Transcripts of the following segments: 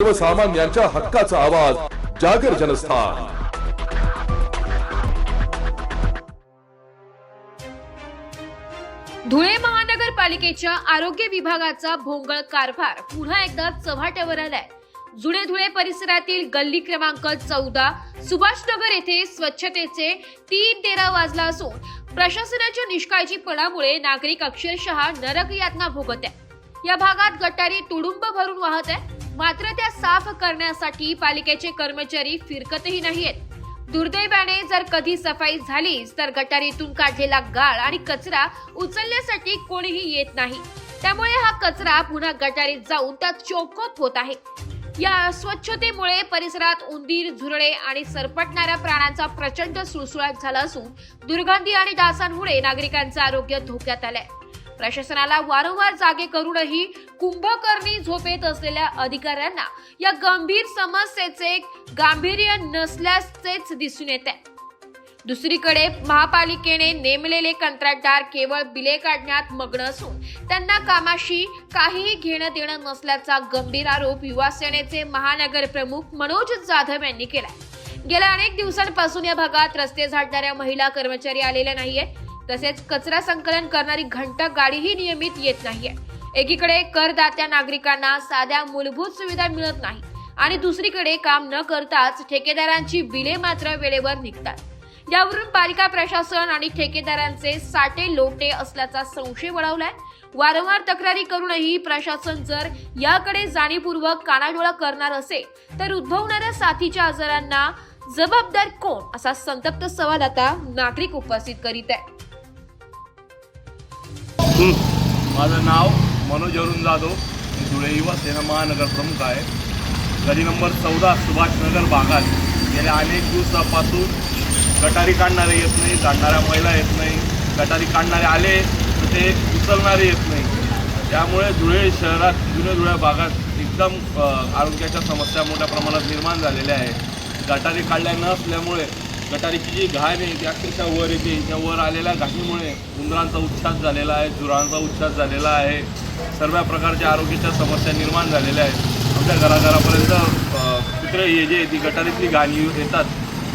सर्वसामान्यांच्या हक्काचा आवाज जागर जनस्थान. धुळे महानगरपालिकेच्या आरोग्य विभागाचा भोंगळ कारभार पुन्हा एकदा चव्हाट्यावर आलाय. जुने धुळे परिसरातील गल्ली क्रमांक चौदा सुभाषनगर येथे स्वच्छतेचे तीन तेरा वाजला असून प्रशासनाच्या निष्काळजीपणामुळे नागरिक अक्षरशः नरक यातना भोगत आहे या भागात गटारी तुडुंब भरून वाहत आहे मात्र त्या साफ करण्यासाठी पालिकेचे कर्मचारी फिरकतही नाहीयेत. दुर्दैवाने जर कधी सफाई झालीच तर गटारीतून काढलेला गाळ आणि कचरा उचलण्यासाठी कोणीही येत नाही. त्यामुळे हा कचरा पुन्हा गटारीत जाऊन त्यात चोकोप होत आहे. या अस्वच्छतेमुळे परिसरात उंदीर झुरळे आणि सरपटणाऱ्या प्राण्यांचा प्रचंड सुळसुळाट झाला असून दुर्गंधी आणि डासांमुळे नागरिकांचं आरोग्य धोक्यात आलंय. प्रशासनाला वारंवार जागे करूनही कुंभकर्णी झोपेत असलेल्या अधिकाऱ्यांना या गंभीर समस्येचे गांभीर्य नसल्याचेच दिसून येते. आहे दुसरीकडे महापालिकेने नेमलेले कंत्राटदार केवळ बिले काढण्यात मग्न असून त्यांना कामाशी काहीही घेणं देणं नसल्याचा गंभीर आरोप युवासेनेचे महानगर प्रमुख मनोज जाधव यांनी केला गेल्या अनेक दिवसांपासून या भागात रस्ते झाडणाऱ्या महिला कर्मचारी आलेल्या नाहीये तसेच कचरा संकलन करणारी घंटा गाडीही नियमित येत नाहीये. एकीकडे करदात्या नागरिकांना साध्या मूलभूत सुविधा मिळत नाही आणि दुसरीकडे काम न करताच ठेकेदारांची बिले मात्र वेळेवर निघतात. यावरून पालिका प्रशासन आणि ठेकेदारांचे साठे लोटे असल्याचा संशय वळवलाय. वारंवार तक्रारी करूनही प्रशासन जर याकडे जाणीवपूर्वक कानाडोळा करणार असेल तर उद्भवणाऱ्या साथीच्या आजारांना जबाबदार कोण? असा संतप्त सवाल आता नागरिक उपस्थित करीत आहे माझं नाव मनोज अरुण जाधव. मी धुळे युवा सेना महानगर प्रमुख आहे. गली नंबर चौदा सुभाषनगर भागात गेल्या अनेक दिवसापासून गटारी काढणारे येत नाही काढणाऱ्या महिला येत नाही गटारी काढणारे आले तर ते उचलणारे येत नाही. त्यामुळे धुळे शहरात जुन्या धुळ्या भागात एकदम आरोग्याच्या समस्या मोठ्या प्रमाणात निर्माण झालेल्या आहे गटारी काढल्या नसल्यामुळे गटारीची जी घाण आहे ती अक्षरशः वर येते. त्या वर आलेल्या घाणीमुळे उंदरांचा उच्छास झालेला आहे झुरांचा उच्छास झालेला आहे. सर्व प्रकारच्या आरोग्याच्या समस्या निर्माण झालेल्या आहेत. आमच्या घराघरापर्यंत अ, कुत्रे हे जे ती गटारीतली घाणी येतात.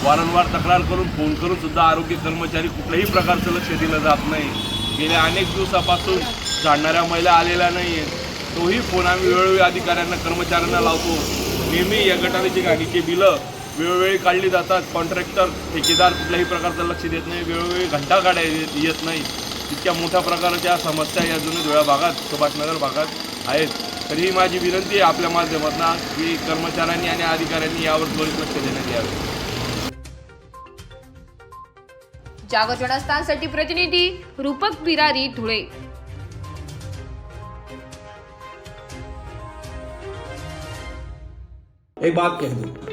वारंवार तक्रार करून फोन करून सुद्धा आरोग्य कर्मचारी कुठल्याही प्रकारचं लक्ष दिलं जात नाही. गेल्या अनेक दिवसापासून जाणणाऱ्या महिला आलेल्या नाही आहेत तोही फोन आम्ही वेळोवेळी अधिकाऱ्यांना कर्मचाऱ्यांना लावतो. नेहमी या गटारीची गाडीची बिलं वेळोवेळी काढली जातात. कॉन्ट्रॅक्टर ठेकेदार कुठल्याही प्रकारचं लक्ष देत नाही. वेळोवेळी घंटा काढाय येत नाही. इतक्या मोठ्या प्रकारच्या समस्या या जुन्या धुळ्या भागात सुभाषनगर भागात आहेत. तरीही माझी विनंती आहे आपल्या माध्यमातून की कर्मचाऱ्यांनी आणि अधिकाऱ्यांनी यावर त्वरित लक्ष देण्यात यावे. जागर जनस्थानसाठी प्रतिनिधी रूपक बिरारी धुळे. एक बात कह दूं।